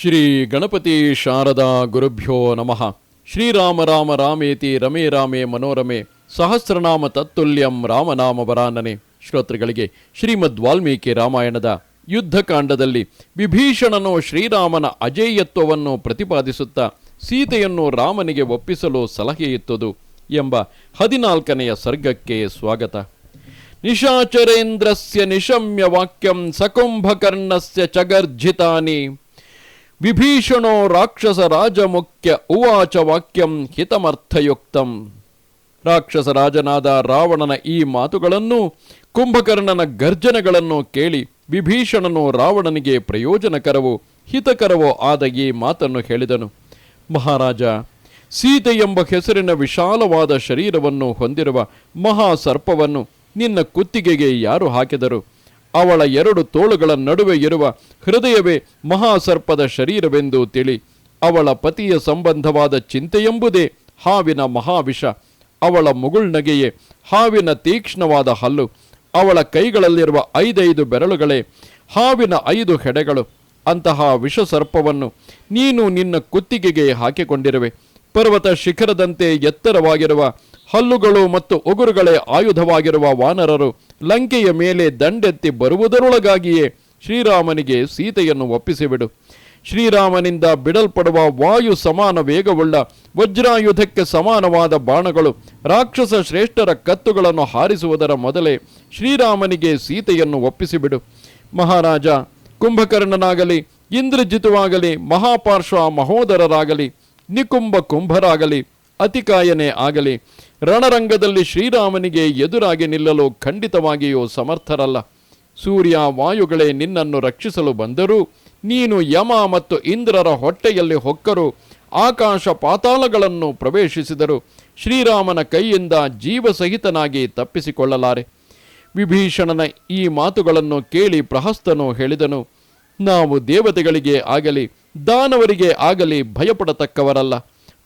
ಶ್ರೀ ಗಣಪತಿ ಶಾರದಾ ಗುರುಭ್ಯೋ ನಮಃ. ಶ್ರೀರಾಮ ರಾಮ ರಾಮೇತಿ ರಮೇ ರಾಮೇ ಮನೋರಮೆ. ಸಹಸ್ರನಾಮ ತತ್ತುಲ್ಯಂ ರಾಮನಾಮ ವರಾನನೆ. ಶ್ರೋತೃಗಳಿಗೆ ಶ್ರೀಮದ್ ವಾಲ್ಮೀಕಿ ರಾಮಾಯಣದ ಯುದ್ಧಕಾಂಡದಲ್ಲಿ ವಿಭೀಷಣನು ಶ್ರೀರಾಮನ ಅಜೇಯತ್ವವನ್ನು ಪ್ರತಿಪಾದಿಸುತ್ತಾ ಸೀತೆಯನ್ನು ರಾಮನಿಗೆ ಒಪ್ಪಿಸಲು ಸಲಹೆಯಿತ್ತದು ಎಂಬ ಹದಿನಾಲ್ಕನೆಯ ಸರ್ಗಕ್ಕೆ ಸ್ವಾಗತ. ನಿಶಾಚರೇಂದ್ರಸ್ಯ ನಿಶಮ್ಯ ವಾಕ್ಯಂ ಸಕುಂಭಕರ್ಣಸ್ಯ ಚಗರ್ಜಿತಾನಿ. ವಿಭೀಷಣೋ ರಾಕ್ಷಸ ರಾಜಮುಖ್ಯ ಉವಾಚ ವಾಕ್ಯಂ ಹಿತಮರ್ಥಯುಕ್ತಂ. ರಾಕ್ಷಸ ರಾಜನಾದ ರಾವಣನ ಈ ಮಾತುಗಳನ್ನು ಕುಂಭಕರ್ಣನ ಗರ್ಜನೆಗಳನ್ನು ಕೇಳಿ ವಿಭೀಷಣನು ರಾವಣನಿಗೆ ಪ್ರಯೋಜನಕರವೋ ಹಿತಕರವೋ ಆದ ಈ ಮಾತನ್ನು ಹೇಳಿದನು. ಮಹಾರಾಜ, ಸೀತೆ ಎಂಬ ಹೆಸರಿನ ವಿಶಾಲವಾದ ಶರೀರವನ್ನು ಹೊಂದಿರುವ ಮಹಾಸರ್ಪವನ್ನು ನಿನ್ನ ಕುತ್ತಿಗೆಗೆ ಯಾರು ಹಾಕಿದರು? ಅವಳ ಎರಡು ತೋಳುಗಳ ನಡುವೆ ಇರುವ ಹೃದಯವೇ ಮಹಾಸರ್ಪದ ಶರೀರವೆಂದು ತಿಳಿ, ಅವಳ ಪತಿಯ ಸಂಬಂಧವಾದ ಚಿಂತೆಯೆಂಬುದೇ ಹಾವಿನ ಮಹಾವಿಷ. ಅವಳ ಮುಗುಳ್ನಗೆಯೇ ಹಾವಿನ ತೀಕ್ಷ್ಣವಾದ ಹಲ್ಲು. ಅವಳ ಕೈಗಳಲ್ಲಿರುವ ಐದೈದು ಬೆರಳುಗಳೇ ಹಾವಿನ ಐದು ಹೆಡೆಗಳು. ಅಂತಹ ವಿಷಸರ್ಪವನ್ನು ನೀನು ನಿನ್ನ ಕುತ್ತಿಗೆಗೆ ಹಾಕಿಕೊಂಡಿರುವೆ. ಪರ್ವತ ಶಿಖರದಂತೆ ಎತ್ತರವಾಗಿರುವ ಹಲ್ಲುಗಳು ಮತ್ತು ಉಗುರುಗಳೇ ಆಯುಧವಾಗಿರುವ ವಾನರರು ಲಂಕೆಯ ಮೇಲೆ ದಂಡೆತ್ತಿ ಬರುವುದರೊಳಗಾಗಿಯೇ ಶ್ರೀರಾಮನಿಗೆ ಸೀತೆಯನ್ನು ಒಪ್ಪಿಸಿಬಿಡು. ಶ್ರೀರಾಮನಿಂದ ಬಿಡಲ್ಪಡುವ ವಾಯು ಸಮಾನ ವೇಗವುಳ್ಳ ವಜ್ರಾಯುಧಕ್ಕೆ ಸಮಾನವಾದ ಬಾಣಗಳು, ರಾಕ್ಷಸ ಶ್ರೇಷ್ಠರ ಕತ್ತುಗಳನ್ನು ಹಾರಿಸುವುದರ ಮೊದಲೇ ಶ್ರೀರಾಮನಿಗೆ ಸೀತೆಯನ್ನು ಒಪ್ಪಿಸಿಬಿಡು. ಮಹಾರಾಜ, ಕುಂಭಕರ್ಣನಾಗಲಿ, ಇಂದ್ರಜಿತುವಾಗಲಿ, ಮಹಾಪಾರ್ಶ್ವ ಮಹೋದರರಾಗಲಿ ನಿಕುಂಭ ಕುಂಭರಾಗಲಿ ಅತಿಕಾಯನೇ ಆಗಲಿ. ರಣರಂಗದಲ್ಲಿ ಶ್ರೀರಾಮನಿಗೆ ಎದುರಾಗಿ ನಿಲ್ಲಲು ಖಂಡಿತವಾಗಿಯೂ ಸಮರ್ಥರಲ್ಲ. ಸೂರ್ಯ ವಾಯುಗಳೇ ನಿನ್ನನ್ನು ರಕ್ಷಿಸಲು ಬಂದರೂ ನೀನು ಯಮ ಮತ್ತು ಇಂದ್ರರ ಹೊಟ್ಟೆಯಲ್ಲಿ ಹೊಕ್ಕರು, ಆಕಾಶ ಪಾತಾಳಗಳನ್ನು ಪ್ರವೇಶಿಸಿದರು. ಶ್ರೀರಾಮನ ಕೈಯಿಂದ ಜೀವಸಹಿತನಾಗಿ ತಪ್ಪಿಸಿಕೊಳ್ಳಲಾರೆ. ವಿಭೀಷಣನ ಈ ಮಾತುಗಳನ್ನು ಕೇಳಿ ಪ್ರಹಸ್ತನು ಹೇಳಿದನು, ನಾವು ದೇವತೆಗಳಿಗೆ ಆಗಲಿ, ದಾನವರಿಗೆ ಆಗಲಿ ಭಯಪಡತಕ್ಕವರಲ್ಲ.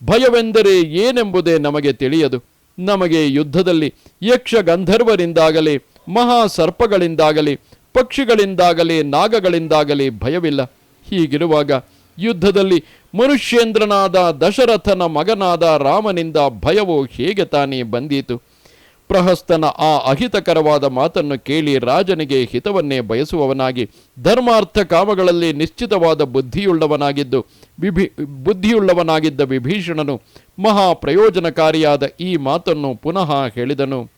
ಭಯವೆಂದರೆ ಏನೆಂಬುದೇ ನಮಗೆ ತಿಳಿಯದು. ನಮಗೆ ಯುದ್ಧದಲ್ಲಿ ಯಕ್ಷ ಗಂಧರ್ವರಿಂದಾಗಲಿ ಮಹಾ ಸರ್ಪಗಳಿಂದಾಗಲಿ ಪಕ್ಷಿಗಳಿಂದಾಗಲಿ, ನಾಗಗಳಿಂದಾಗಲಿ ಭಯವಿಲ್ಲ. ಹೀಗಿರುವಾಗ ಯುದ್ಧದಲ್ಲಿ ಮನುಷ್ಯೇಂದ್ರನಾದ ದಶರಥನ ಮಗನಾದ ರಾಮನಿಂದ ಭಯವು ಹೇಗೆ ತಾನೇ ಬಂದೀತು? ಪ್ರಹಸ್ತನ ಆ ಅಹಿತಕರವಾದ ಮಾತನ್ನು ಕೇಳಿ ರಾಜನಿಗೆ ಹಿತವನ್ನೇ ಬಯಸುವವನಾಗಿ ಧರ್ಮಾರ್ಥ ಕಾಮಗಳಲ್ಲಿ ನಿಶ್ಚಿತವಾದ ಬುದ್ಧಿಯುಳ್ಳವನಾಗಿದ್ದು ವಿಭಿ, ಬುದ್ಧಿಯುಳ್ಳವನಾಗಿದ್ದ ವಿಭೀಷಣನು ಮಹಾ ಪ್ರಯೋಜನಕಾರಿಯಾದ ಈ ಮಾತನ್ನು ಪುನಃ ಹೇಳಿದನು.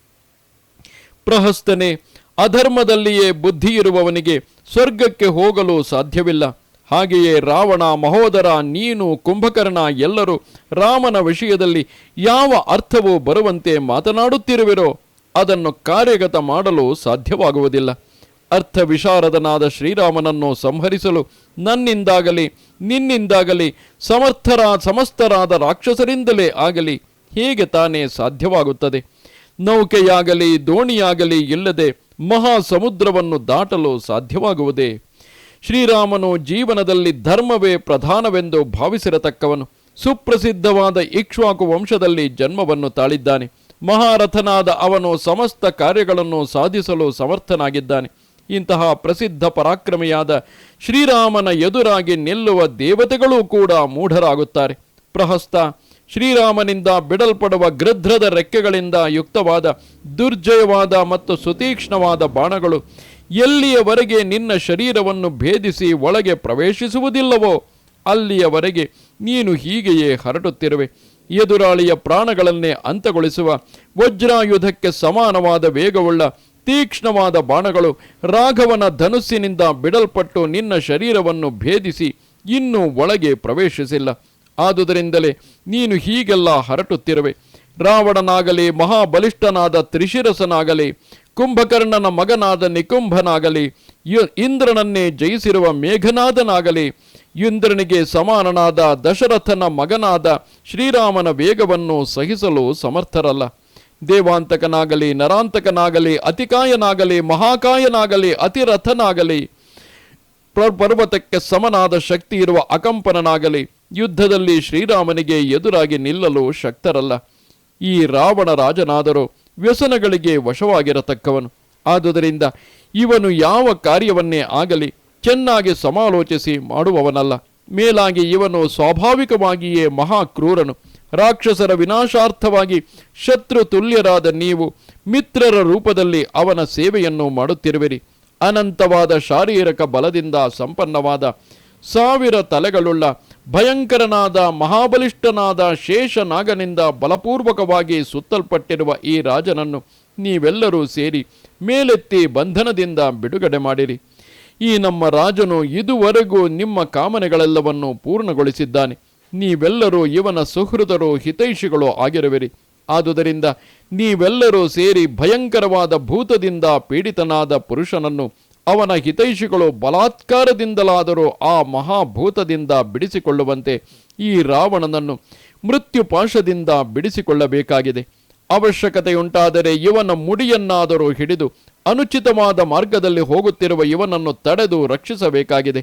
ಪ್ರಹಸ್ತನೇ, ಅಧರ್ಮದಲ್ಲಿಯೇ ಬುದ್ಧಿ ಇರುವವನಿಗೆ ಸ್ವರ್ಗಕ್ಕೆ ಹೋಗಲು ಸಾಧ್ಯವಿಲ್ಲ. ಹಾಗೆಯೇ ರಾವಣ ಮಹೋದರ, ನೀನು ಕುಂಭಕರ್ಣ ಎಲ್ಲರೂ ರಾಮನ ವಿಷಯದಲ್ಲಿ ಯಾವ ಅರ್ಥವೂ ಬರುವಂತೆ ಮಾತನಾಡುತ್ತಿರುವಿರೋ ಅದನ್ನು ಕಾರ್ಯಗತ ಮಾಡಲು ಸಾಧ್ಯವಾಗುವುದಿಲ್ಲ. ಅರ್ಥ ವಿಶಾರದನಾದ ಶ್ರೀರಾಮನನ್ನು ಸಂಹರಿಸಲು ನನ್ನಿಂದಾಗಲಿ, ನಿನ್ನಿಂದಾಗಲಿ ಸಮರ್ಥರ, ಸಮಸ್ತರಾದ ರಾಕ್ಷಸರಿಂದಲೇ ಆಗಲಿ ಹೇಗೆ ತಾನೇ ಸಾಧ್ಯವಾಗುತ್ತದೆ? ನೌಕೆಯಾಗಲಿ, ದೋಣಿಯಾಗಲಿ ಇಲ್ಲದೆ ಮಹಾಸಮುದ್ರವನ್ನು ದಾಟಲು ಸಾಧ್ಯವಾಗುವುದೇ? ಶ್ರೀರಾಮನು ಜೀವನದಲ್ಲಿ ಧರ್ಮವೇ ಪ್ರಧಾನವೆಂದು ಭಾವಿಸಿರತಕ್ಕವನು. ಸುಪ್ರಸಿದ್ಧವಾದ ಇಕ್ಷ್ವಾಕು ವಂಶದಲ್ಲಿ ಜನ್ಮವನ್ನು ತಾಳಿದ್ದಾನೆ. ಮಹಾರಥನಾದ ಅವನು ಸಮಸ್ತ ಕಾರ್ಯಗಳನ್ನು ಸಾಧಿಸಲು ಸಮರ್ಥನಾಗಿದ್ದಾನೆ. ಇಂತಹ ಪ್ರಸಿದ್ಧ ಪರಾಕ್ರಮಿಯಾದ ಶ್ರೀರಾಮನ ಎದುರಾಗಿ ನಿಲ್ಲುವ ದೇವತೆಗಳೂ ಕೂಡ ಮೂಢರಾಗುತ್ತಾರೆ. ಪ್ರಹಸ್ತ, ಶ್ರೀರಾಮನಿಂದ ಬಿಡಲ್ಪಡುವ ಗೃಧ್ರದ ರೆಕ್ಕೆಗಳಿಂದ ಯುಕ್ತವಾದ, ದುರ್ಜಯವಾದ ಮತ್ತು ಸುತೀಕ್ಷ್ಣವಾದ ಬಾಣಗಳು ಎಲ್ಲಿಯವರೆಗೆ ನಿನ್ನ ಶರೀರವನ್ನು ಭೇದಿಸಿ ಒಳಗೆ ಪ್ರವೇಶಿಸುವುದಿಲ್ಲವೋ ಅಲ್ಲಿಯವರೆಗೆ ನೀನು ಹೀಗೆಯೇ ಹರಡುತ್ತಿರುವೆ. ಎದುರಾಳಿಯ ಪ್ರಾಣಗಳನ್ನೇ ಅಂತಗೊಳಿಸುವ ವಜ್ರಾಯುಧಕ್ಕೆ ಸಮಾನವಾದ ವೇಗವುಳ್ಳ ತೀಕ್ಷ್ಣವಾದ ಬಾಣಗಳು ರಾಘವನ ಧನುಸ್ಸಿನಿಂದ ಬಿಡಲ್ಪಟ್ಟು ನಿನ್ನ ಶರೀರವನ್ನು ಭೇದಿಸಿ ಇನ್ನೂ ಒಳಗೆ ಪ್ರವೇಶಿಸಿಲ್ಲ. ಆದುದರಿಂದಲೇ ನೀನು ಹೀಗೆಲ್ಲ ಹರಟುತ್ತಿರುವೆ. ರಾವಣನಾಗಲಿ ಮಹಾಬಲಿಷ್ಠನಾದ ತ್ರಿಶಿರಸನಾಗಲಿ ಕುಂಭಕರ್ಣನ ಮಗನಾದ ನಿಕುಂಭನಾಗಲಿ ಇಂದ್ರನನ್ನೇ ಜಯಿಸಿರುವ ಮೇಘನಾದನಾಗಲಿ, ಇಂದ್ರನಿಗೆ ಸಮಾನನಾದ ದಶರಥನ ಮಗನಾದ ಶ್ರೀರಾಮನ ವೇಗವನ್ನು ಸಹಿಸಲು ಸಮರ್ಥರಲ್ಲ. ದೇವಾಂತಕನಾಗಲಿ, ನರಾಂತಕನಾಗಲಿ, ಅತಿಕಾಯನಾಗಲಿ, ಮಹಾಕಾಯನಾಗಲಿ, ಅತಿರಥನಾಗಲಿ, ಪ್ರ- ಪರ್ವತಕ್ಕೆ ಸಮನಾದ ಶಕ್ತಿ ಇರುವ ಅಕಂಪನನಾಗಲಿ, ಯುದ್ಧದಲ್ಲಿ ಶ್ರೀರಾಮನಿಗೆ ಎದುರಾಗಿ ನಿಲ್ಲಲು ಶಕ್ತರಲ್ಲ. ಈ ರಾವಣ ರಾಜನಾದರೂ ವ್ಯಸನಗಳಿಗೆ ವಶವಾಗಿರತಕ್ಕವನು. ಆದುದರಿಂದ ಇವನು ಯಾವ ಕಾರ್ಯವನ್ನೇ ಆಗಲಿ ಚೆನ್ನಾಗಿ ಸಮಾಲೋಚಿಸಿ ಮಾಡುವವನಲ್ಲ. ಮೇಲಾಗಿ ಇವನು ಸ್ವಾಭಾವಿಕವಾಗಿಯೇ ಮಹಾಕ್ರೂರನು. ರಾಕ್ಷಸರ ವಿನಾಶಾರ್ಥವಾಗಿ ಶತ್ರು ತುಲ್ಯರಾದ ನೀವು ಮಿತ್ರರ ರೂಪದಲ್ಲಿ ಅವನ ಸೇವೆಯನ್ನು ಮಾಡುತ್ತಿರುವಿರಿ. ಅನಂತವಾದ ಶಾರೀರಿಕ ಬಲದಿಂದ ಸಂಪನ್ನವಾದ ಸಾವಿರ ತಲೆಗಳುಳ್ಳ ಭಯಂಕರನಾದ, ಮಹಾಬಲಿಷ್ಠನಾದ ಶೇಷನಾಗನಿಂದ ಬಲಪೂರ್ವಕವಾಗಿ ಸುತ್ತಲ್ಪಟ್ಟಿರುವ ಈ ರಾಜನನ್ನು ನೀವೆಲ್ಲರೂ ಸೇರಿ ಮೇಲೆತ್ತಿ ಬಂಧನದಿಂದ ಬಿಡುಗಡೆ ಮಾಡಿರಿ. ಈ ನಮ್ಮ ರಾಜನು ಇದುವರೆಗೂ ನಿಮ್ಮ ಕಾಮನೆಗಳೆಲ್ಲವನ್ನು ಪೂರ್ಣಗೊಳಿಸಿದ್ದಾನೆ. ನೀವೆಲ್ಲರೂ ಇವನ ಸುಹೃದರು, ಹಿತೈಷಿಗಳು ಆಗಿರುವಿರಿ. ಆದುದರಿಂದ ನೀವೆಲ್ಲರೂ ಸೇರಿ ಭಯಂಕರವಾದ ಭೂತದಿಂದ ಪೀಡಿತನಾದ ಪುರುಷನನ್ನು ಅವನ ಹಿತೈಷಿಗಳು ಬಲಾತ್ಕಾರದಿಂದಲಾದರೂ ಆ ಮಹಾಭೂತದಿಂದ ಬಿಡಿಸಿಕೊಳ್ಳುವಂತೆ ಈ ರಾವಣನನ್ನು ಮೃತ್ಯುಪಾಶದಿಂದ ಬಿಡಿಸಿಕೊಳ್ಳಬೇಕಾಗಿದೆ. ಅವಶ್ಯಕತೆಯುಂಟಾದರೆ ಇವನ ಮುಡಿಯನ್ನಾದರೂ ಹಿಡಿದು ಅನುಚಿತವಾದ ಮಾರ್ಗದಲ್ಲಿ ಹೋಗುತ್ತಿರುವ ಇವನನ್ನು ತಡೆದು ರಕ್ಷಿಸಬೇಕಾಗಿದೆ.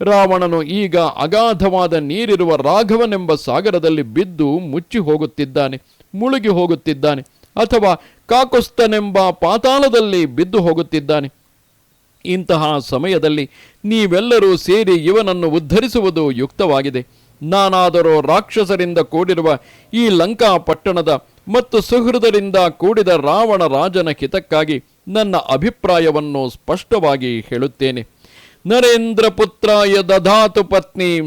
ರಾವಣನು ಈಗ ಅಗಾಧವಾದ ನೀರಿರುವ ರಾಘವನೆಂಬ ಸಾಗರದಲ್ಲಿ ಬಿದ್ದು ಮುಚ್ಚಿ ಹೋಗುತ್ತಿದ್ದಾನೆ, ಮುಳುಗಿ ಹೋಗುತ್ತಿದ್ದಾನೆ ಅಥವಾ ಕಾಕುಸ್ತನೆಂಬ ಪಾತಾಳದಲ್ಲಿ ಬಿದ್ದು ಹೋಗುತ್ತಿದ್ದಾನೆ. ಇಂತಹ ಸಮಯದಲ್ಲಿ ನೀವೆಲ್ಲರೂ ಸೇರಿ ಇವನನ್ನು ಉದ್ಧರಿಸುವುದು ಯುಕ್ತವಾಗಿದೆ. ನಾನಾದರೂ ರಾಕ್ಷಸರಿಂದ ಕೂಡಿರುವ ಈ ಲಂಕಾ ಪಟ್ಟಣದ ಮತ್ತು ಸುಹೃದರಿಂದ ಕೂಡಿದ ರಾವಣ ರಾಜನ ಹಿತಕ್ಕಾಗಿ ನನ್ನ ಅಭಿಪ್ರಾಯವನ್ನು ಸ್ಪಷ್ಟವಾಗಿ ಹೇಳುತ್ತೇನೆ. ನರೇಂದ್ರ ಪುತ್ರಾಯ ದಧಾತು ಪತ್ನಿ.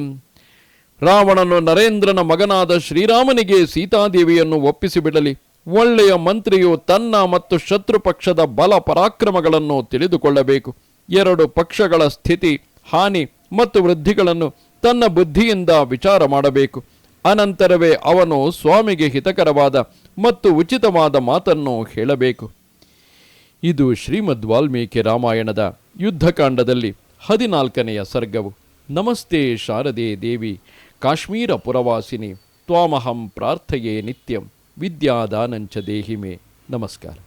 ರಾವಣನು ನರೇಂದ್ರನ ಮಗನಾದ ಶ್ರೀರಾಮನಿಗೆ ಸೀತಾದೇವಿಯನ್ನು ಒಪ್ಪಿಸಿಬಿಡಲಿ ಒಳ್ಳೆಯ ಮಂತ್ರಿಯು ತನ್ನ ಮತ್ತು ಶತ್ರು ಪಕ್ಷದ ಬಲ ಪರಾಕ್ರಮಗಳನ್ನು ತಿಳಿದುಕೊಳ್ಳಬೇಕು. ಎರಡು ಪಕ್ಷಗಳ ಸ್ಥಿತಿ, ಹಾನಿ ಮತ್ತು ವೃದ್ಧಿಗಳನ್ನು ತನ್ನ ಬುದ್ಧಿಯಿಂದ ವಿಚಾರ ಮಾಡಬೇಕು. ಅನಂತರವೇ ಅವನು ಸ್ವಾಮಿಗೆ ಹಿತಕರವಾದ ಮತ್ತು ಉಚಿತವಾದ ಮಾತನ್ನು ಹೇಳಬೇಕು. ಇದು ಶ್ರೀಮದ್ ವಾಲ್ಮೀಕಿ ರಾಮಾಯಣದ ಯುದ್ಧಕಾಂಡದಲ್ಲಿ ಹದಿನಾಲ್ಕನೆಯ ಸರ್ಗವು. ನಮಸ್ತೆ ಶಾರದೆ ದೇವಿ, ಕಾಶ್ಮೀರ ಪುರವಾಸಿನಿ, ತ್ವಾಮಹಂ ಪ್ರಾರ್ಥಯೇ ನಿತ್ಯಂ, ವಿದ್ಯಾದಾನಂಚ ದೇಹಿಮೆ. ನಮಸ್ಕಾರ.